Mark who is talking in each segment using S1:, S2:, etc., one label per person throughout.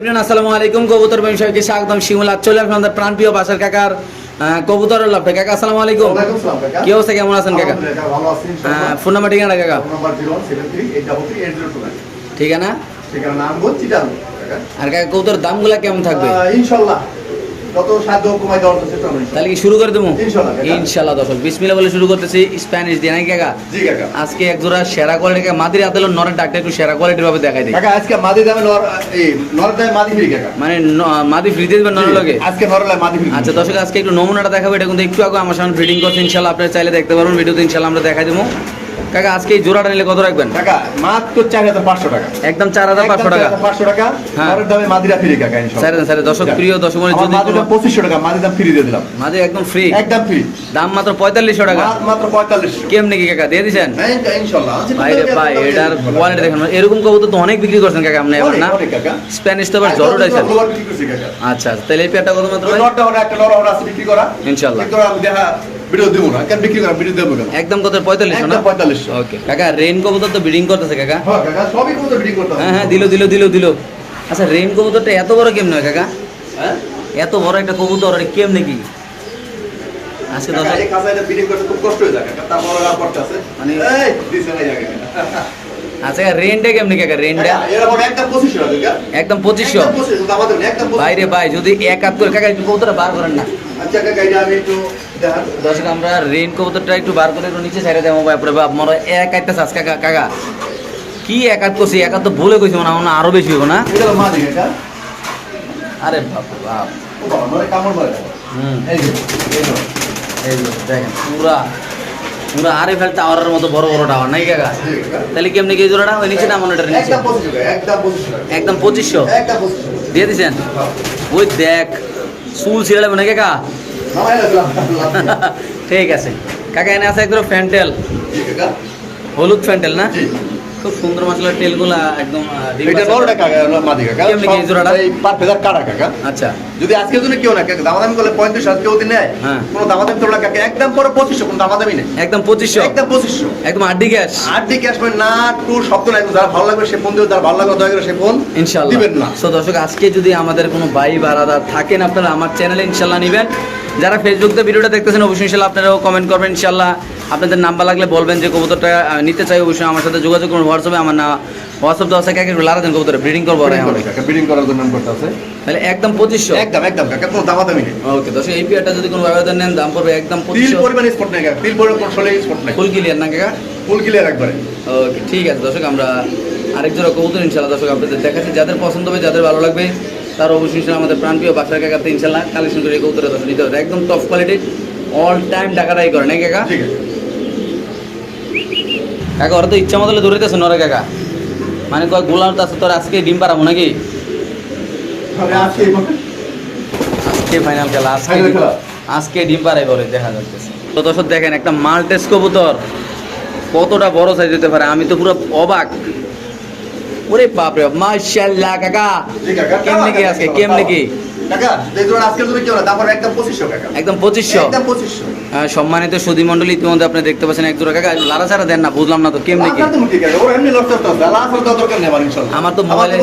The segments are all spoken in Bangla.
S1: আসসালামু আলাইকুম। কবুতর ব্যবসায়ীকে স্বাগতম। শিমুল চলে আসলাম আমাদের প্রাণপ্রিয় বাসার কাকার কবুতর লাভটা কাকা আসসালামু আলাইকুম। কি অবস্থা? কেমন আছেন কাকা। ফোন নাম্বার ঠিকানা কাকা?
S2: ফোন নাম্বার 01738338029
S1: ঠিক আছে না
S2: ঠিকানা।
S1: আর কাকা কবুতর দামগুলা কেমন থাকবে?
S2: আহ,
S1: তাহলে কি শুরু করে দেবো? ইনশাল্লাহ দর্শক বিসমিল্লাহ বলে শুরু করতেছি। স্প্যানিশ দিয়ে নাকি কাকা? আজকে এক জোড়া সেরা কোয়ালিটি মাদির আতেল নরের ডাকটা একটু সেরা কোয়ালিটির ভাবে দেখাই দিই।
S2: কাকা, আজকে মাদি দামে নর- এই, দামে মাদি ফ্রি, কাকা।
S1: মানে মাদি ফ্রি দেবেন লগে
S2: আজকে নরের দামে মাদি ফ্রি।
S1: আচ্ছা দর্শক আজকে একটু নমুনাটা দেখাবো এটা কিন্তু একটু আগে আমার সামনে ফিটিং করছে ইনশাল্লাহ আপনারা চাইলে দেখতে পারবেন ভিডিওতে ইনশাল্লাহ আমরা দেখাই দেবো। কাকা আজকে এই জোড়াটা নিলে কত রাখবেন
S2: কাকা, মাত্র 4500 টাকা।
S1: একদম চার হাজার পাঁচশো টাকা
S2: 4500 টাকা,
S1: হ্যাঁ।
S2: দামে মাদিরা ফ্রি, কাকা, ইনশাআল্লাহ।
S1: স্যার স্যার দর্শক প্রিয় দর্শক
S2: আমার
S1: যদি
S2: মাদির 2500 টাকা, মাদির দাম ফ্রি দিয়ে দিলাম।
S1: মাঝে একদম ফ্রি
S2: একদম ফ্রি।
S1: দাম মাত্র পঁয়তাল্লিশশো টাকা
S2: মাত্র 4500
S1: কেমনি কি কাকা দিয়ে দিচ্ছেন
S2: হ্যাঁ, ইনশাআল্লাহ।
S1: ভাই রে ভাই এটার কোয়ালিটি দেখেন এরকম কবুতর তো অনেক বিক্রি করছেন কাকা আপনি এবার না। স্প্যানিশ তো আবার জ্বর উঠাইছেন
S2: কাকা।
S1: আচ্ছা তাহলে এই পেয়ারটা কত মাত্র
S2: ওই ভিডিও দেবো না। কেন বিক্রি করা? ভিডিও দেবো কেন?
S1: একদম কত পঁয়তাল্লিশশো না
S2: একদম 4500
S1: ওকে কাকা রেইন কবুতর তো ব্রিডিং করতেছে কাকা
S2: হ্যাঁ, কাকা, সবই কিন্তু বিক্রি করতে
S1: হ্যাঁ হ্যাঁ দিল দিল দিল দিল আচ্ছা রেইন কবুতরটা এত বড় কেমন হয় কাকা
S2: হ্যাঁ?
S1: এত বড় একটা কবুতর এটা কেমনে কি আজকে
S2: কাকা,
S1: দর্শক
S2: এই কাঁচা এটা বিক্রি করতে খুব কষ্ট হয়ে যায়, কাকা। তারপর ওরা
S1: মানে-
S2: এই, দিছে না
S1: আচ্ছা রেনটা কেমনে কাকা রেনটা
S2: কাকা, এরা বলে একদম 2500 টাকা, কাকা।
S1: একদম পঁচিশশো
S2: একদম 2500, কিন্তু আমাদের না, একদম 2500
S1: বাইরে ভাই যদি এক হাত করে কাকা একটু বার করেন না
S2: আচ্ছা, কাকা, এটা আমি একটু।
S1: দর্শক আমরা রেন কবুতরটা একটু বার করে একটু নিচে ছেড়ে দেবো ভাই পরে বাপ হয় এক একটা চাষ কাকা কাকা কি এক করছি এক তো ভুলে কইছি মনে হয় আমার আরও বেশি হব না। আরে বাপ বাপ। হুম
S2: এই
S1: দেখেন পুরা পুরা আরে ফেল টাওয়ারের মতো বড় বড় টাওয়ার নাই কাকা। তাহলে কেমনি কি এই জোড়াটা ওই নিচে না নিচে
S2: একদম 2500 একদম 2500 টাকা।
S1: একদম পঁচিশশো
S2: একদম 2500 টাকা।
S1: দিয়ে দিছেন
S2: হ্যাঁ।
S1: ওই দেখ চুল ছিঁড়ে না কাকা। ঠিক আছে। কাকা এনে আছে একদম ফ্যান্টেল। হলুদ ফ্যান্টেল না? খুব সুন্দর মশলার তেলগুলা একদম
S2: এটা
S1: বাচ্চা
S2: কাকা, মাদি কাকা।
S1: কেমনি কি জোড়াটা?
S2: এই পার ফেদার কাটা কাকা।
S1: আচ্ছা।
S2: যদি জন্য কেউ না কাকা দামাদামি করলে যদি নেয়
S1: হ্যাঁ।
S2: কোনো দামাদামি তোলা কাকা একদম পরে কোনো দামাদামি নেই।
S1: একদম
S2: একদম
S1: একদম আড্ডি গ্যাস
S2: আর দিকে আসবে না টু শব্দ নাই যারা ভালো লাগবে সে ফোন দিবে যারা ভালো লাগবে দয়া করে সে ফোন
S1: ইনশাল্লাহ।
S2: দিবেন না।
S1: সো দর্শক আজকে যদি আমাদের কোনো ভাই বারাদার থাকেন আপনারা আমার চ্যানেলে ইনশাল্লাহ নেবেন। যারা ফেসবুকে ভিডিওটা দেখতেছেন অবশ্যই ইনশাল্লাহ আপনারাও কমেন্ট করবেন। ইনশাল্লাহ আপনাদের নাম্বার লাগলে বলবেন যে কবুতরটা নিতে চাই অবশ্যই আমার সাথে যোগাযোগ করুন হোয়াটসঅ্যাপে আমার না হোয়াটসঅ্যাপ দেওয়া থাকে একটু লারা দেন কবুতর ব্রিডিং করব আর আমরা
S2: কাকা বিডিং করার জন্য করতে আছে?
S1: তাহলে একদম পঁচিশশো।
S2: একদম একদম কাকা কোনো দামাদামি নেই।
S1: ওকে দর্শক এই পিয়ারটা যদি কোনো ব্যবধান নেন দাম পড়বে একদম
S2: তিল পরিমাণ স্পট নেই তিল পরিমাণ ষোলো স্পট নেই।
S1: ফুল ক্লিয়ার না কাকা?
S2: ফুল ক্লিয়ার একবারে।
S1: ওকে ঠিক আছে দর্শক আমরা আরেক জোড়া কবুতর ইনশাল্লাহ দর্শক আপনাদের দেখাচ্ছি। যাদের পছন্দ হবে যাদের ভালো লাগবে তার অবশ্যই আমাদের প্রাণপ্রিয় বাসার কাকাতে ইনশাল্লাহ কালেকশন করে এই কবুতরের দর্শক নিতে হবে। একদম টপ কোয়ালিটির অল টাইম টাকাটাই করে নাকি কাকা? কাকা ওরা তো ইচ্ছা মতো দৌড়াইতেছে নরে কাকা। মানে কয় গোলাম তো আছে তোর আজকে ডিম পারাবো নাকি?
S2: আজকে
S1: আজকে ফাইনাল খেলা আজকে আজকে ডিম পারাই বলে দেখা যাচ্ছে। তো দর্শক দেখেন একটা মাল্টেস কবুতর কতটা বড় সাইজ হতে পারে আমি তো পুরো অবাক। ওরে বাপরে মাশাআল্লাহ কাকা। কেমনে কি আজকে? কেমনে কি?
S2: একদম পঁচিশশো
S1: সম্মানিত সুদী মন্ডলী ইতিমধ্যে আপনি দেখতে পাচ্ছেন এক জোড়া কাকা। লারা ছাড়া দেন না বুঝলাম না তো কেমনে কি?
S2: আমার তো
S1: মোবাইলে-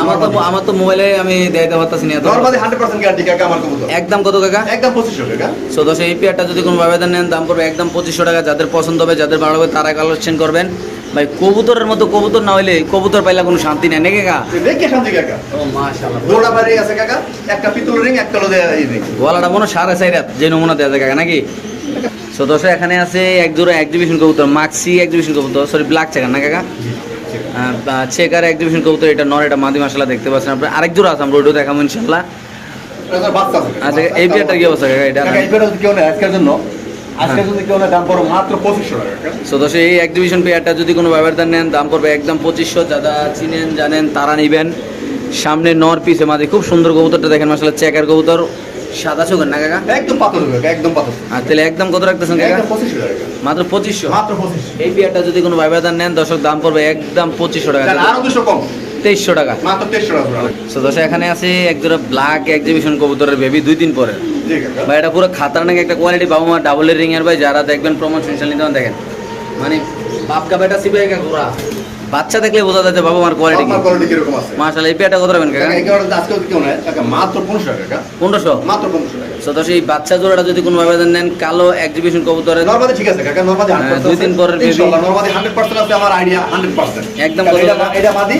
S1: আমার তো আমার তো মোবাইলে আমি দেখাতে পারতেছি না এত
S2: 100% guarantee কাকা আমার কবুতর।
S1: একদম কত কাকা?
S2: একদম 2500 টাকা।
S1: সো দশ এই পেয়ারটা যদি কোনো নেন দাম পড়বে একদম পঁচিশশো টাকা। যাদের পছন্দ হবে যাদের ভালো হবে তারা কালেকশন করবেন। ভাই কবুতরের মতো কবুতর না হইলে কবুতর পাইলে কোনো শান্তি নেই নাকি কাকা?
S2: দেখে শান্তি কাকা।
S1: ও মাশাআল্লাহ।
S2: জোড়া বাইরে আছে কাকা, একটা পিতল ring, একটা হলো দেয়া এই ring।
S1: গলাটা মনে হয় সাড়ে চার রাত যে নমুনা দেওয়া যায় কাকা নাকি? সো দশ এখানে আছে এক জোড়া এক্সিবিশন কবুতর মাক্সি এক্সিবিশন কবুতর সরি ব্ল্যাক চেকার না কাকা? চেকার এক্সিবিশন কবুতর এটা নর এটা মাদি মাসালা দেখতে পাচ্ছেন আপনার। আরেক জোড়া আছে আমরা ওইটাও দেখাবো ইনশাল্লাহ
S2: কাকা।
S1: আচ্ছা এই পেয়ারটার কি অবস্থা কাকা এটা?
S2: এই যদি কেউ নেয় আজকের জন্য, আজকের যদি কেউ দাম পড়বে মাত্র 2500 টাকা কাকা।
S1: সো দশ এই এক্সিবিশন পেয়ারটা যদি কোনো ব্যবধান নেন দাম পড়বে একদম পঁচিশশো। যারা চিনেন জানেন তারা নেবেন। সামনে নর পিছে মাদি খুব সুন্দর কবুতরটা দেখেন মাসালা চেকার কবুতর। সাদা চোখের না কাকা?
S2: একদম পাতল একদম পাতল।
S1: আর তাহলে একদম কত রাখতেছেন কাকা?
S2: একদম 2500 টাকা
S1: মাত্র পঁচিশশো?
S2: মাত্র 2500
S1: এই পেয়ারটা যদি কোনো ব্যবধান নেন দর্শক দাম পড়বে একদম পঁচিশশো টাকা।
S2: আরও 200 কম,
S1: তেইশশো টাকা।
S2: মাত্র 2300 টাকা জোড়া।
S1: দশ এখানে আছে এক জোড়া ব্ল্যাক এক্সিবিশন কবুতরের বেবি দুই দিন পরে। ভাই এটা পুরো খাতার নাকি একটা কোয়ালিটি বাবু মা ডাবলের রিং এর ভাই যারা দেখবেন প্রমোশন নিতে দেখেন। মানে বাপ কা বেটা সিবে কা ঘোরা বাচ্চা দেখলে বোঝা যাচ্ছে বাবা মার কোয়ালিটি কি?
S2: কোয়ালিটি কীরকম আছে?
S1: মাশাআল্লাহ এই পেয়ারটা কত রাখবেন কাকা?
S2: একেবারে আজকে কেউ নাই কাকা মাত্র পনেরোশো টাকা কাকা।
S1: পনেরোশো?
S2: মাত্র পনেরোশো টাকা।
S1: তো এই বাচ্চা জোড়াটা যদি কোনো ভাবে নেন কালো এক্সিবিশন কবুতরের
S2: নর্মালি ঠিক আছে কাকা নর্মালি
S1: হ্যাঁ,
S2: হান্ড্রেড
S1: দুই দিন পরের baby।
S2: ইনশাআল্লাহ নর্মালি হান্ড্রেড পার্সেন্ট আছে আমার আইডিয়া হান্ড্রেড পার্সেন্ট
S1: একদম
S2: এটা এটা মাদি?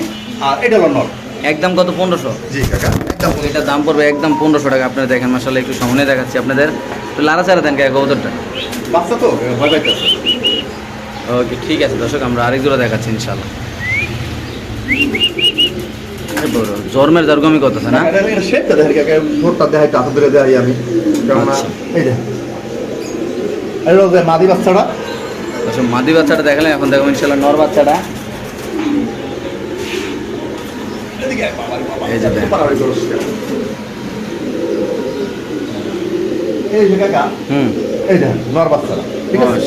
S2: আর এটা হলো নর
S1: একদম কত পনেরোশো?
S2: জি কাকা একদম।
S1: এটা দাম পড়বে একদম পনেরোশো টাকা। আপনারা দেখেন মাসাল্লাহ একটু সামনে দেখাচ্ছি আপনাদের। লাড়া চাড়া দেন কাকা কবুতরটা।
S2: বাচ্চা তো ভয় পাইতেছে।
S1: ওকে ঠিক আছে দর্শক আমরা আরেক জোড়া দেখাচ্ছি ইনশাল্লাহ জন্মের দরগমি কত না?
S2: কাকা ঠোঁটটা দেখাই কাছে ধরে দেখাই আমি। কেননা
S1: আচ্ছা।
S2: এই যে মাদি বাচ্চাটা।
S1: মাদি বাচ্চাটা দেখালে এখন দেখো ইনশাল্লাহ নর বাচ্চাটা। এই যে দেখ।
S2: পাড়াবাড়ি করস কেন? এই যে কাকা
S1: হুম
S2: এই যে নর বাচ্চাটা ঠিক আছে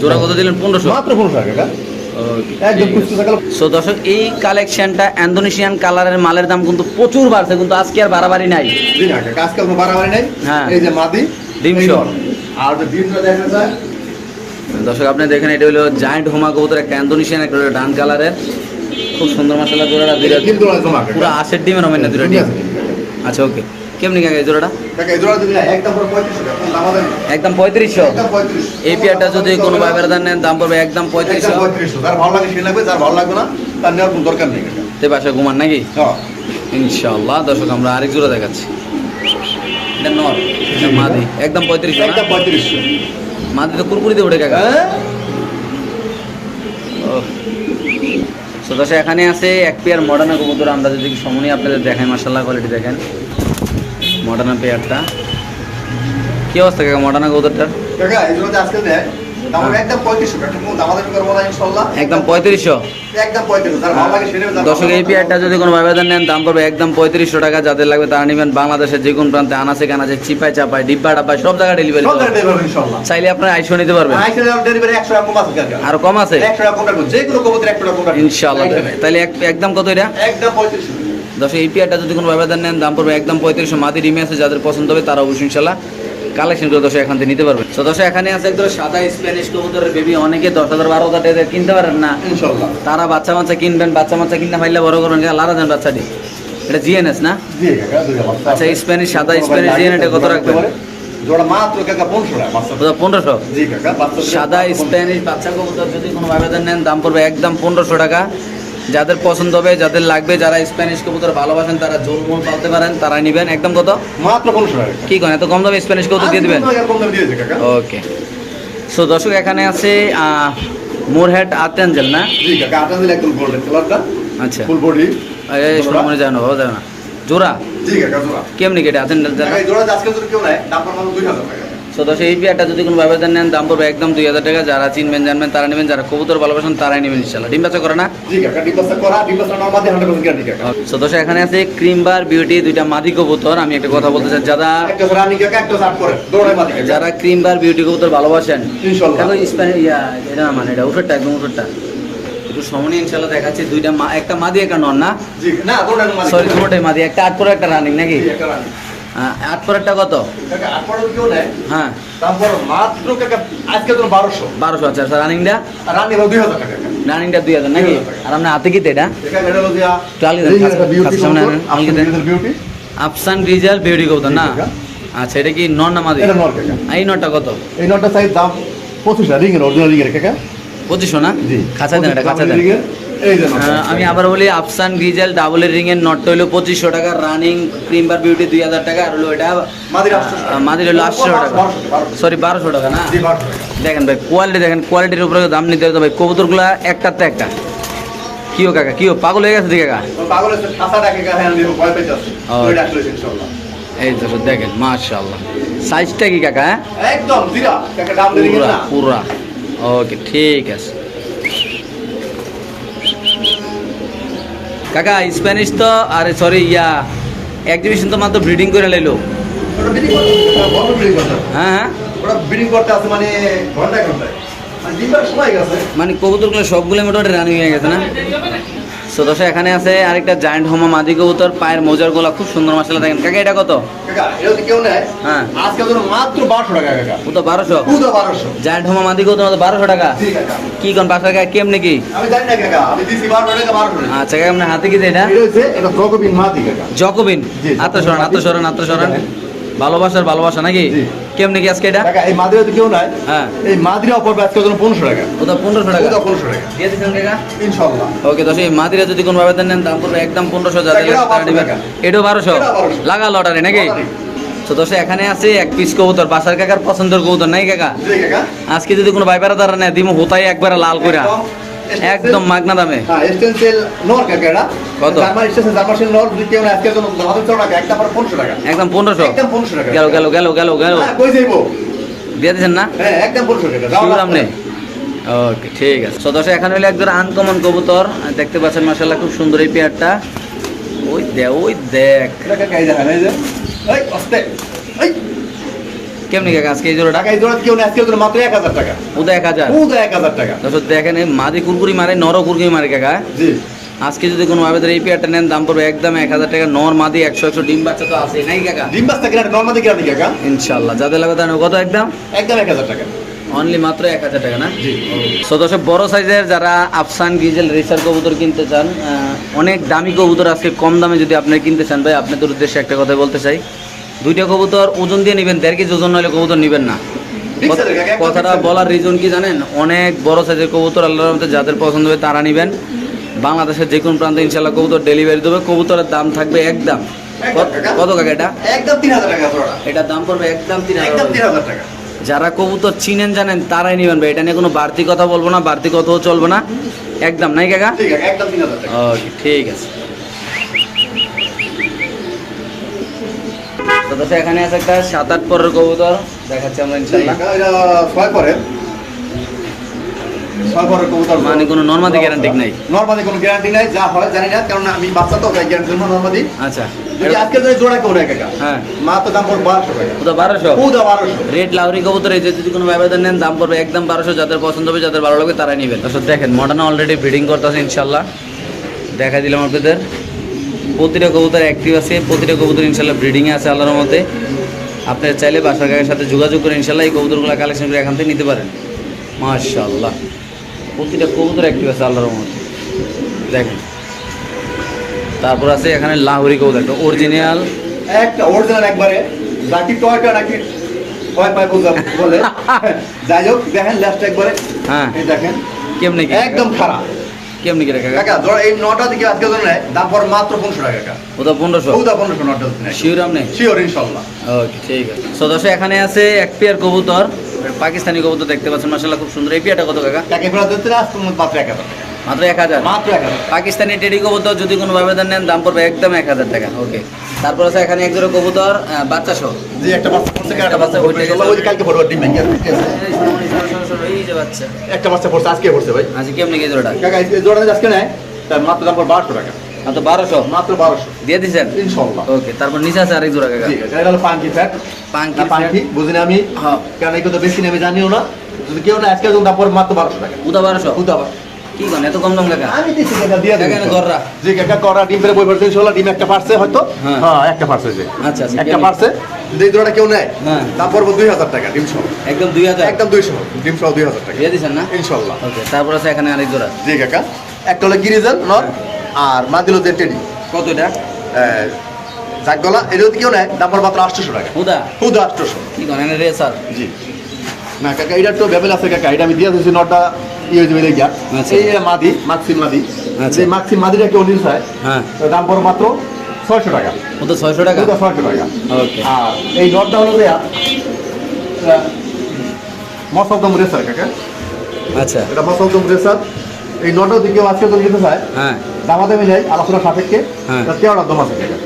S1: জোড়া কত দিলেন পনেরোশো
S2: মাত্র পনেরোশো টাকা কাকা একদম কুচকুচে কালো।
S1: সো দর্শক এই কালেকশনটা ইন্দোনেশিয়ান কালারের মালের দাম কিন্তু প্রচুর বাড়ছে কিন্তু আজকে আর বাড়াবাড়ি নাই
S2: জি না কাকা আজকে কোনো বাড়াবাড়ি নাই
S1: হ্যাঁ।
S2: এই যে মাদি
S1: ডিম
S2: এই
S1: সহ।
S2: নর। আর ডিমটা দেখা যায়
S1: দর্শক আপনি দেখেন এটা হলো জায়েন্ট হোমা কবুতর একটা ইন্দোনেশিয়ান একটা ডান কালারের খুব সুন্দর মশলা জোড়াটা দুইটা পুরো আশের না
S2: ডিম
S1: ডিম।
S2: আছে।
S1: আচ্ছা ওকে। কেমনি কাকা এই জোড়াটা?
S2: একদম পুরো 35 টাকা, কোনো দাম আছে না।
S1: একদম পঁয়ত্রিশশো?
S2: একদম 35
S1: এই পেয়ারটা যদি কোনো ভাইবের দান নেন দাম পড়বে একদম পঁয়ত্রিশশো।
S2: 35 যার ভালো লাগে সে লাগবে যার ভালো লাগবে না তার নেওয়ার কোনো দরকার নেই।
S1: তে বাসায় ঘুমান নাকি?
S2: হ্যাঁ।
S1: ইনশাল্লাহ দর্শক আমরা আরেক জোড়া দেখাচ্ছি। এটা নর মাদি। একদম পঁয়ত্রিশশো না?
S2: একদম 35
S1: মাদি তো কুরকুরি দিয়ে ওঠে কাকা দর্শক, এখানে আছে এক পেয়ার মডার্না কবুতর। আমরা যদি সময় আপনাদের দেখাই মার্শাল্লাহ কোয়ালিটি দেখেন। মডার্না পেয়ারটা। কী অবস্থা, কাকা? মডার্না কবুতরটার?
S2: কাকা আজকে হবে একদম 35 টাকা। কোনো দামাদামি করব না ইনশাআল্লাহ।
S1: একদম পঁয়ত্রিশশো?
S2: একদম 35 যার ভালো লাগে সে নেবে যার
S1: দর্শক এই পেয়ারটা যদি কোনো ব্যবধান নেন দাম পড়বে একদম পঁয়ত্রিশশো টাকা। যাদের লাগবে তারা নেবেন বাংলাদেশের যে কোনো প্রান্তে আনাচে কানাচে চিপাই চাপাই ডিব্বা ডাব্বাই সব জায়গায় ডেলিভারি চাইলে আপনারা আইসো নিতে পারবেন।
S2: আইসে ডেলিভারি 100 টাকা কম আছে কাকা।
S1: আরও কম আছে?
S2: 100 টাকা কম রাখব যে কোনো কবুতর 100 টাকা কম রাখব
S1: ইনশাআল্লাহ। তাহলে একদম কত এটা?
S2: একদম 35
S1: দর্শক এই পেয়ারটা যদি কোনো ব্যবধান নেন দাম পড়বে একদম পঁয়ত্রিশশো। মাদি রিমে আছে যাদের পছন্দ হবে তারা অবশ্যই ইনশাল্লাহ কালেকশন করে দর্শক এখান থেকে নিতে পারবেন। তো দর্শক এখানে আছে একদম সাদা স্প্যানিশ কবুতরের বেবি অনেকে দশ হাজার বারো হাজার টাকা কিনতে পারেন না। তারা বাচ্চা বাচ্চা কিনবেন বাচ্চা বাচ্চা কিনতে পারলে বড় করবেন লারা দেন বাচ্চাটি। এটা জিএনএস না? আচ্ছা স্প্যানিশ সাদা স্প্যানিশ জিএন এটা কত রাখবেন?
S2: জোড়া মাত্র কাকা 15 টাকা বাচ্চা।
S1: পনেরোশো?
S2: জি কাকা বাচ্চা
S1: সাদা স্প্যানিশ বাচ্চা কবুতর যদি কোনো ব্যবধান নেন দাম পড়বে একদম পনেরোশো টাকা। যাদের পছন্দ হবে যাদের লাগবে যারা স্প্যানিশ কবুতর ভালোবাসেন তারা জোল মোল পালতে পারেন তারা নিবেন। একদম কত?
S2: মাত্র 15 টাকা
S1: কি করেন এত কম দামে স্প্যানিশ কবুতর দিয়ে দিবেন? ওকে সো দর্শক এখানে আছে মোরহেড আর্টেঞ্জেল না?
S2: একদম গোল্ডেন কালারটা
S1: আচ্ছা।
S2: ফুল বডি
S1: মনে যায় না বাবা যায় না। জোড়া?
S2: জি কাকা জোড়া।
S1: কেমনি কেটে? আর্টেঞ্জেল
S2: কাকা জোড়া আজকে যদি কেউ নেয় দাম মাত্র 2000 টাকা।
S1: সো দর্শক এই পেয়ারটা যদি কোনো ব্যবধান নেন দাম পড়বে একদম দুই হাজার টাকা। যারা চিনবেন জানবেন তারা নেবেন। যারা কবুতর ভালোবাসেন তারাই নেবেন ইনশাল্লাহ। ডিম বাচ্চা করে না?
S2: জি কাকা ডিপাসটা করা ডিপাসটা নরমাল 100% গ্যারান্টি কাকা।
S1: সো দর্শক এখানে আছে ক্রিমবার বিউটি দুইটা মাদি কবুতর। আমি একটা কথা বলতে চাই যারা
S2: করে
S1: যারা ক্রিমবার বিউটি কবুতর ভালোবাসেন
S2: ইনশাআল্লাহ
S1: এটা মানে এটা উঠোরটা একদম উঠোরটা একটু সমনি ইনশাল্লাহ দেখাচ্ছে। দুইটা মা একটা মাদি একটা নন না? সরি দুটোটাই মাদি। একটা আট পরে একটা রানিং নাকি?
S2: একটা রানি।
S1: আট পরেরটা কত? হ্যাঁ।
S2: দাম মাত্র আজকে তো 1200
S1: বারোশো আচ্ছা স্যার রানিংটা
S2: রানি 2000 টাকা।
S1: রানিংটা দুই হাজার নাকি? আর আপনার হাতে কি এটা? আফসান রিজাল বিউটি কবুতর না? আচ্ছা এটা কি না মাদি?
S2: নর কাকা।
S1: এই নটটা কত?
S2: এই নটটা সাইজ দাম 25 টাকা রিং এর অরিজিনাল রিং এর কাকা।
S1: পঁচিশশো না?
S2: জি।
S1: কাঁচা দেন এটা কাঁচা দেন। আমি আবার বলি আফসান গ্রিজেল ডাবলের রিং এর নটটা হলো পঁচিশশো টাকা রানিং ক্রিমবার বিউটি দুই হাজার টাকা আর হলো এটা
S2: মাদির 800 টাকা।
S1: আহ, মাদির হলো আটশো টাকা। সরি বারোশো। টাকা না?
S2: জি 1200 টাকা।
S1: দেখেন ভাই কোয়ালিটি দেখেন কোয়ালিটির উপরে দাম নিতে হবে ভাই। কবুতরগুলা একটার তো একটা। কিও কাকা কিও পাগল হয়ে গেছে কাকা।
S2: পাগল হ্যাঁ।
S1: এই তো দেখেন মাশাআল্লাহ। সাইজটা কি কাকা হ্যাঁ?
S2: একদম
S1: পুরা পুরা। ওকে ঠিক আছে। কাকা স্প্যানিশ তো আরে সরি ইয়া এক্সিবিশন তো মাত্র ব্রিডিং করে লাইলো। হ্যাঁ হ্যাঁ।
S2: মানে মানে
S1: মানে কবুতরগুলো সবগুলো মোটামুটি রানিং হয়ে গেছে না? সো দর্শক এখানে আছে আরেকটা জায়ান্ট হোমা মাদি কবুতর পায়ের মোজার গোলা খুব সুন্দর মাসালা দেখেন। কাকা এটা কত? হ্যাঁ।
S2: মাত্র বারোশো টাকা কাকা।
S1: ও তো বারোশো?
S2: পুরো বারোশো।
S1: জায়ান্ট হোমা মাদি কবুতর মতো বারোশো টাকা? কি কোন বাসার কাকা? কেমনি কি?
S2: আমি জানি না কাকা। আমি দিছি বারোশো টাকা বারোশো
S1: আচ্ছা কাকা আপনার হাতে কি এটা?
S2: এটা হচ্ছে এটা জগবিন মাদি কাকা।
S1: জকবিন আত্মসরণ আত্মসরণ আত্মসরণ ভালোবাসার ভালোবাসা নাকি। কেমনি কি আজকে এটা?
S2: এই মাদিরা যদি কেউ নেয়
S1: হ্যাঁ।
S2: এই মাদিরা পড়বে আজকের জন্য পনেরোশো টাকা।
S1: ও তো পনেরোশো টাকা?
S2: পুরো পনেরোশো টাকা।
S1: দিয়ে দিচ্ছেন কাকা?
S2: ইনশাল্লাহ।
S1: ওকে দশ এই মাদিরা যদি কোনো ভাবে নেন দাম পড়বে একদম পনেরোশো যাদের
S2: এটাও 1200 টাকা।
S1: এটাও বারোশো?
S2: 1200
S1: লাগা লটারি নাকি? তো দোষে এখানে আছে এক পিস কবুতর বাসার কাকার পছন্দের কবুতর নাই কাকা? আজকে যদি কোনো ভাইপারা দ্বারা নেয় দিমু হোতাই একবারে লাল করে
S2: একদম
S1: মাগনা দামে।
S2: হ্যাঁ স্টেনসিল নর কাকা এটা?
S1: কত?
S2: জার্মান স্টেনসিল জার্মান নর যদি কেউ নেয় জন্য আমাদের চড় টাকা একটা পর টাকা।
S1: একদম পনেরোশো?
S2: একদম পনেরোশো টাকা।
S1: গেল গেল গেল গেল গেল।
S2: হ্যাঁ কই যাইবো?
S1: দিয়ে না?
S2: হ্যাঁ একদম টাকা।
S1: ওকে ঠিক আছে। দশে এখানে হলো একজন আনকমন কবুতর। দেখতে পাচ্ছেন মাসাল্লাহ খুব সুন্দর এই পেয়ারটা। ওই দে ওই দেখ।
S2: এটা কাকা? এই দেখেন এই যে। এই আস্তে এই।
S1: কেমনি কাকা আজকে এই জোড়াটা?
S2: এই জোড়া কেউ আজকের জন্য মাত্র এক হাজার টাকা। টাকা।
S1: দর্শক দেখেন মাদি কুরকুরি মারে নর কুরকুরি মারে কাকা।
S2: জি।
S1: আজকে যদি কোনো ভাবে এই পেয়ারটা নেন দাম পড়বে একদম এক হাজার টাকা। নর মাদি একশো একশো ডিম বাচ্চা তো আছে নাই কাকা?
S2: ডিম কিনা নর্মাদি কিনা দিকে কাকা?
S1: ইনশাল্লাহ যাদের লাগবে তার কত একদম?
S2: একদম এক হাজার টাকা।
S1: অনলি মাত্র এক হাজার টাকা না? সো দর্শক বড় সাইজের যারা আফসান গিজেল রেসার কবুতর কিনতে চান অনেক দামি কবুতর আজকে কম দামে যদি আপনি কিনতে চান ভাই আপনাদের উদ্দেশ্যে একটা কথা বলতে চাই। দুইটা কবুতর ওজন দিয়ে নেবেন দেড় কেজি ওজন হলে কবুতর নেবেন না। কথাটা বলার রিজন কি জানেন? অনেক বড় সাইজের কবুতর আল্লাহর মধ্যে যাদের পছন্দ হবে তারা নেবেন। বাংলাদেশের যে কোনো প্রান্তে ইনশাল্লাহ কবুতর ডেলিভারি দেবে। কবুতরের দাম থাকবে একদম। কত- কাকা এটা?
S2: একদম তিন হাজার টাকা
S1: এটার দাম পড়বে একদম। তিন হাজার টাকা। যারা কবুতর চিনেন জানেন তারাই নেবেন ভাই। এটা নিয়ে কোনো বাড়তি কথা বলব না বাড়তি কথাও চলবে না। একদম নাই কাকা?
S2: ঠিক আছে একদম তিন হাজার টাকা
S1: ওকে ঠিক আছে তো দর্শক, এখানে আছে একটা সাত আট পরের কবুতর। দেখাচ্ছি আমরা ইনশাল্লাহ
S2: ছয় পরে। ছয় পরের কবুতর।
S1: মানে কোনো নর্মাদি গ্যারান্টি নাই?
S2: নর্মাদি কোনো গ্যারান্টি নাই যা হয় জানি না কারণ আমি বাচ্চা তো তাই গ্যারান্টি জন্য নর্মাদি
S1: আচ্ছা।
S2: যদি আজকে যদি জোড়া কেউ নেয়
S1: হ্যাঁ।
S2: মা তো দাম পড়বে বারোশো
S1: ওটা বারোশো?
S2: পুরো বারোশো।
S1: রেড লাউরি কবুতর এই যে যদি কোনো ব্যবধান নেন দাম পড়বে একদম বারোশো। যাদের পছন্দ হবে যাদের ভালো লাগবে তারাই নেবেন। দর্শক দেখেন মডার্ন অলরেডি ব্রিডিং করতেছে ইনশাল্লাহ দেখা দিলাম আপনাদের। প্রতিটা কবুতর অ্যাক্টিভ আছে প্রতিটা কবুতর ইনশাল্লাহ ব্রিডিংয়ে আছে আল্লাহর মধ্যে আপনারা চাইলে বাসার কাকের সাথে যোগাযোগ করে ইনশাল্লাহ এই কবুতরগুলো কালেকশন করে এখান থেকে নিতে পারেন। মাশাল্লাহ প্রতিটা কবুতর অ্যাক্টিভ আছে আল্লাহর মধ্যে দেখেন। তারপর আছে এখানে লাহোরি কবুতর একটা অরিজিনাল
S2: একটা অরিজিনাল একবারে বাকি টয়টা নাকি যাই হোক দেখেন লাস্ট একবারে।
S1: হ্যাঁ।
S2: দেখেন।
S1: কেমনি
S2: একদম খারাপ।
S1: কেমনি
S2: কাকা ধরো এই নটা দিকে আজকে জন্য দাম পড়ে মাত্র পনেরোশো টাকা কাকা।
S1: ওটা পনেরোশো?
S2: চৌদা পনেরোশো নটা দিকে
S1: শিওর আপনি
S2: শিওর ইনশাল্লাহ।
S1: ওকে ঠিক আছে। সো দর্শক এখানে আছে এক পেয়ার কবুতর পাকিস্তানি কবুতর দেখতে পাচ্ছেন মাসাল্লাহ খুব সুন্দর। এই পেয়ারটা কত টাকা
S2: কাকে দিতে না মাত্র এক হাজার
S1: মাত্র এক হাজার?
S2: মাত্র এক হাজার।
S1: পাকিস্তানি টেডি কবুতর যদি কোনো আবেদন নেন দাম পড়বে একদম এক হাজার টাকা। ওকে তারপর আছে এখানে এক জোড়া কবুতর বাচ্চা সহ।
S2: যে একটা বাচ্চা
S1: একটা বাচ্চা ওইটা
S2: ওই কালকে পড়বে ডিম ভেঙে?
S1: এই যে বাচ্চা।
S2: একটা বাচ্চা পড়ছে আজকে পড়ছে ভাই।
S1: আজকে কেমনি কি জোড়াটা?
S2: কাকা এই জোড়া আজকে নাই তার মাত্র দাম পড় বারোশো টাকা।
S1: মাত্র বারোশো?
S2: মাত্র বারোশো।
S1: দিয়ে দিচ্ছেন
S2: ইনশাল্লাহ।
S1: ওকে তারপর নিচে আছে আরেক জোড়া কাকা।
S2: ঠিক আছে এটা হলো পাঙ্কি ফ্যাট
S1: পাঙ্কি
S2: পাঙ্কি বুঝি না আমি।
S1: হ্যাঁ।
S2: কারণ এই কথা বেশি নেবে আমি জানিও না। যদি কেউ না আজকে দাম পড় মাত্র বারোশো টাকা।
S1: উদা বারোশো?
S2: বুঝতে
S1: কি কন এত কম দাম কাকা?
S2: আমি দিচ্ছি কাকা দিয়ে
S1: কাকা গররা।
S2: জি কাকা করা ডিম পেরে বই পড়ছে ইনশাল্লাহ ডিম একটা পারছে হয়তো?
S1: হ্যাঁ।
S2: হ্যাঁ একটা পারছে যে।
S1: আচ্ছা আচ্ছা
S2: একটা পারছে। যদি এই জোড়াটা কেউ নেয়
S1: হ্যাঁ।
S2: দাম পড়বে দুই হাজার টাকা ডিম সহ।
S1: একদম দুই হাজার?
S2: একদম দুইশো ডিম সহ দুই হাজার টাকা।
S1: দিয়ে দিচ্ছেন না?
S2: ইনশাল্লাহ।
S1: ওকে তারপর আছে এখানে আরেক জোড়া।
S2: জি কাকা। একটা হলো গিরিজাল নর আর মাদিল যে টেডি।
S1: কত এটা?
S2: জাক এটা যদি কেউ নেয় দাম পড়বে মাত্র আটশোশো টাকা।
S1: হুদা?
S2: শুধু আটশোশো।
S1: কি কন এনে রেসার?
S2: জি। না কাকা এটা তো ভেবেল আছে কাকা। এটা আমি দিয়ে দিয়েছি নটা ইয়ে হয়ে যাবে
S1: আচ্ছা।
S2: এই মাদি
S1: আচ্ছা।
S2: যে মাক্সিম মাদিটা কেউ নিতে চায়
S1: হ্যাঁ।
S2: দাম মাত্র ছয়শো টাকা।
S1: ছয়শো টাকা?
S2: ছয়শো টাকা। আর এই নটটা হলো দেয়া মসলদম রেসার কাকা।
S1: আচ্ছা।
S2: এটা মসলদম রেসার। এই নটাও দিকে আজকে চায়
S1: হ্যাঁ।
S2: আলোচনা সাপেক্ষে।
S1: হ্যাঁ।
S2: এটা তেরোটা দম আছে কাকা।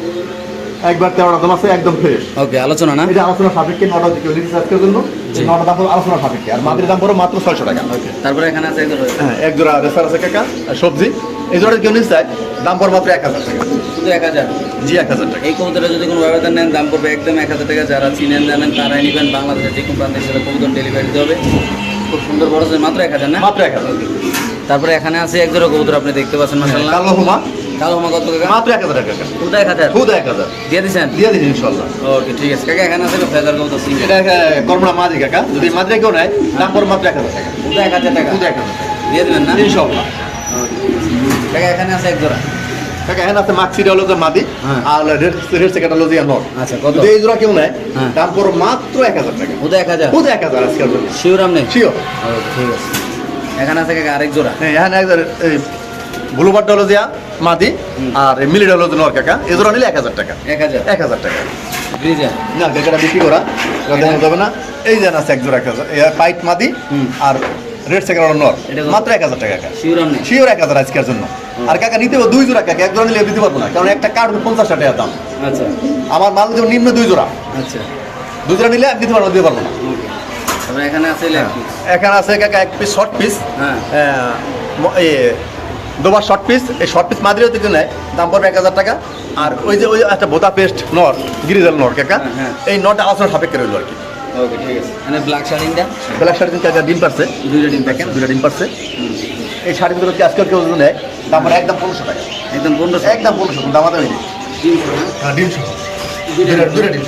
S2: একবার তেরোটা দম আছে একদম ফ্রেশ
S1: ওকে আলোচনা না?
S2: এটা আলোচনা সাপেক্ষে নটা দিকে নিতে আজকের জন্য নটা দাম হলো আলোচনা সাপেক্ষে আর মাদির দাম পড়ো মাত্র ছয়শো টাকা।
S1: তারপরে এখানে আছে।
S2: হ্যাঁ এক জোড়া রেসার আছে কাকা সবজি। এই জোড়া কেউ নিতে দাম পড়ো মাত্র এক হাজার টাকা।
S1: শুধু এক হাজার?
S2: জি এক হাজার টাকা।
S1: এই কবুতরে যদি কোনো ব্যবধান নেন দাম পড়বে একদম এক হাজার টাকা। যারা চিনেন জানেন তারাই নেবেন। বাংলাদেশের যে কোনো প্রান্তের সাথে কবুতর ডেলিভারি দিতে হবে। খুব সুন্দর বড় মাত্র এক হাজার না?
S2: মাত্র এক হাজার।
S1: তারপরে এখানে আছে এক জোড়া কবুতর আপনি দেখতে পাচ্ছেন মাসাল্লাহ
S2: কালো
S1: মা কত টাকা?
S2: মাত্র এক হাজার টাকা খুদ এক হাজার
S1: দিয়ে দিছেন?
S2: দিয়ে দিন ইনশাল্লাহ।
S1: ওকে ঠিক আছে। কাকা এখানে আছে ফেজার সিঙ্গেল
S2: এটা মাঝি কাকা। যদি মাঝে কেউ নেয় দাম পড়ে মাত্র এক হাজার টাকা।
S1: কোথায় এক হাজার টাকা?
S2: খুদ এক হাজার
S1: দিয়ে দিবেন না?
S2: ইনশাল্লাহ।
S1: কাকা এখানে আছে এক জোড়া
S2: কাকা এখানে আছে মাক্সিটা হলো যে মাদি
S1: হ্যাঁ।
S2: আর রেড রেড সেকেন্ড হলো যে নট।
S1: আচ্ছা কত?
S2: এই জোড়া কেউ নেয়
S1: হ্যাঁ।
S2: দাম পড়ে মাত্র এক হাজার টাকা।
S1: কোথায় এক হাজার
S2: খুদ এক হাজার জন্য।
S1: শিওর আপনি?
S2: শিওর
S1: ঠিক আছে। এখানে আছে কাকা আরেক জোড়া।
S2: হ্যাঁ এখানে একবার এই ব্লু বার্ড হলো যে মাদি আর মিলিড হলো নর কাকা। এই জোড়া নিলে এক হাজার টাকা।
S1: এক হাজার।
S2: এক হাজার টাকা। না কাকাটা বিক্রি করা। দেখানো যাবে না। এই যে আছে এক জোড়া এক হাজার। পাইট মাদি আর রেড সেকেন্ড নর। মাত্র এক হাজার টাকা
S1: শিওর
S2: এক হাজার আজকের জন্য। আর কাকা নিতে দুই জোড়া কাকা। এক জোড়া নিলে দিতে পারব না। কারণ একটা কার্ড পঞ্চাশ টাকা দাম।
S1: আচ্ছা।
S2: আমার মাল দেবো নিম্ন দুই জোড়া।
S1: আচ্ছা।
S2: দুই জোড়া নিলে আমি দিতে পারব দিতে পারব না।
S1: এখানে আছে
S2: এখানে আছে কাকা এক পিস শর্ট পিস।
S1: হ্যাঁ।
S2: দুবার শর্ট পিস এই শর্ট পিস মাদিরেও দিতে নেয় দাম পড়বে এক হাজার টাকা। আর ওই যে ওই একটা বোতা পেস্ট নর গিরিজাল নর কাকা
S1: হ্যাঁ, হ্যাঁ।
S2: এই নটা আলোচনা সাপেক্ষে রইল আর কি।
S1: ওকে ঠিক আছে। ব্ল্যাক শার্টিংটা
S2: ব্ল্যাক শাড়ি দিন কাকা ডিম পারছে।
S1: দুইটা ডিম
S2: দেখেন ডিম পারছে। এই শাড়িগুলো কি কেউ নেয়? দাম পড়ে একদম পনেরোশো টাকা।
S1: একদম পনেরোশো?
S2: একদম পনেরোশো দাম
S1: হ্যাঁ? দুইটা
S2: দুইটা
S1: ডিম।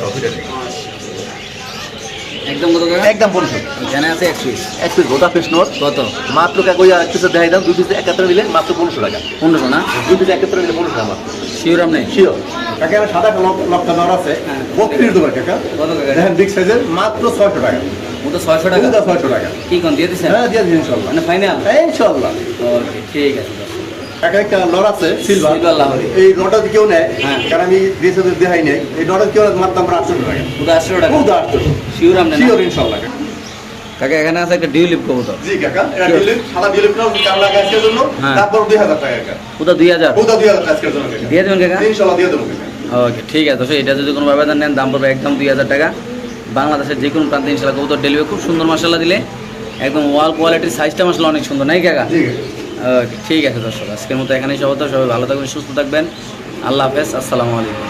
S1: একদম কত
S2: একদম পনেরোশো।
S1: এখানে আছে এক পিস
S2: এক পিস বোতা পেস্ট নর
S1: কত?
S2: মাত্র কাকা এক পিসে দেখাই দাম দুই পিসে একাত্তর নিলে মাত্র পনেরোশো টাকা।
S1: পনেরোশো না?
S2: দুই পিসে একাত্তর নিলে পনেরোশো টাকা
S1: শিওর আপনি
S2: শিওর কাকা আমার সাদা লক্ষ্য নর আছে।
S1: হ্যাঁ।
S2: বত্রিশ দেবার কাকা।
S1: কত টাকা?
S2: দেখেন বিগ সাইজের মাত্র ছয়শো টাকা।
S1: ও তো ছয়শো টাকা?
S2: ছয়শো টাকা।
S1: কি কোন দিয়ে দিচ্ছেন
S2: হ্যাঁ দিয়ে দিন ইনশাল্লাহ।
S1: মানে ফাইনাল
S2: ইনশাল্লাহ।
S1: ওকে ঠিক আছে।
S2: একটা আছে সিলভার এই কেউ নেয়
S1: হ্যাঁ।
S2: কারণ আমি দিয়েছে দেখাই নেই এই কেউ মাত্র আমরা আটশো টাকা।
S1: ও আটশো টাকা।
S2: খুব আটশো
S1: শিওর আপনি
S2: শিওর ইনশাল্লাহ
S1: কাকা। এখানে আছে একটা ডিউলিপ কবুতর।
S2: জি কাকা এটা
S1: Sure.
S2: সাদা ডিলিট নাও কার লাগা আজকের জন্য
S1: হ্যাঁ।
S2: তারপর দুই হাজার টাকা কাকা।
S1: ওটা দুই হাজার?
S2: ওটা দুই হাজার টাকা আজকের জন্য কাকা।
S1: দিয়ে দেবেন কাকা?
S2: ইনশাল্লাহ দিয়ে দেবো কাকা।
S1: ওকে ঠিক আছে। তো এটা যদি কোনো ব্যবধান নেন দাম পড়বে একদম দুই হাজার টাকা। বাংলাদেশের যে কোনো প্রান্তে ইনশাল্লাহ কবুতর ডেলিভারি খুব সুন্দর মশলা দিলে। একদম ওয়াল কোয়ালিটির সাইজটা মশলা অনেক সুন্দর। নাই কাকা?
S2: জি
S1: ওকে ঠিক আছে দর্শক, আজকের মতো এখানেই সবাই সবাই ভালো থাকবেন, সুস্থ থাকবেন। আল্লাহ হাফেজ, আসসালামু আলাইকুম।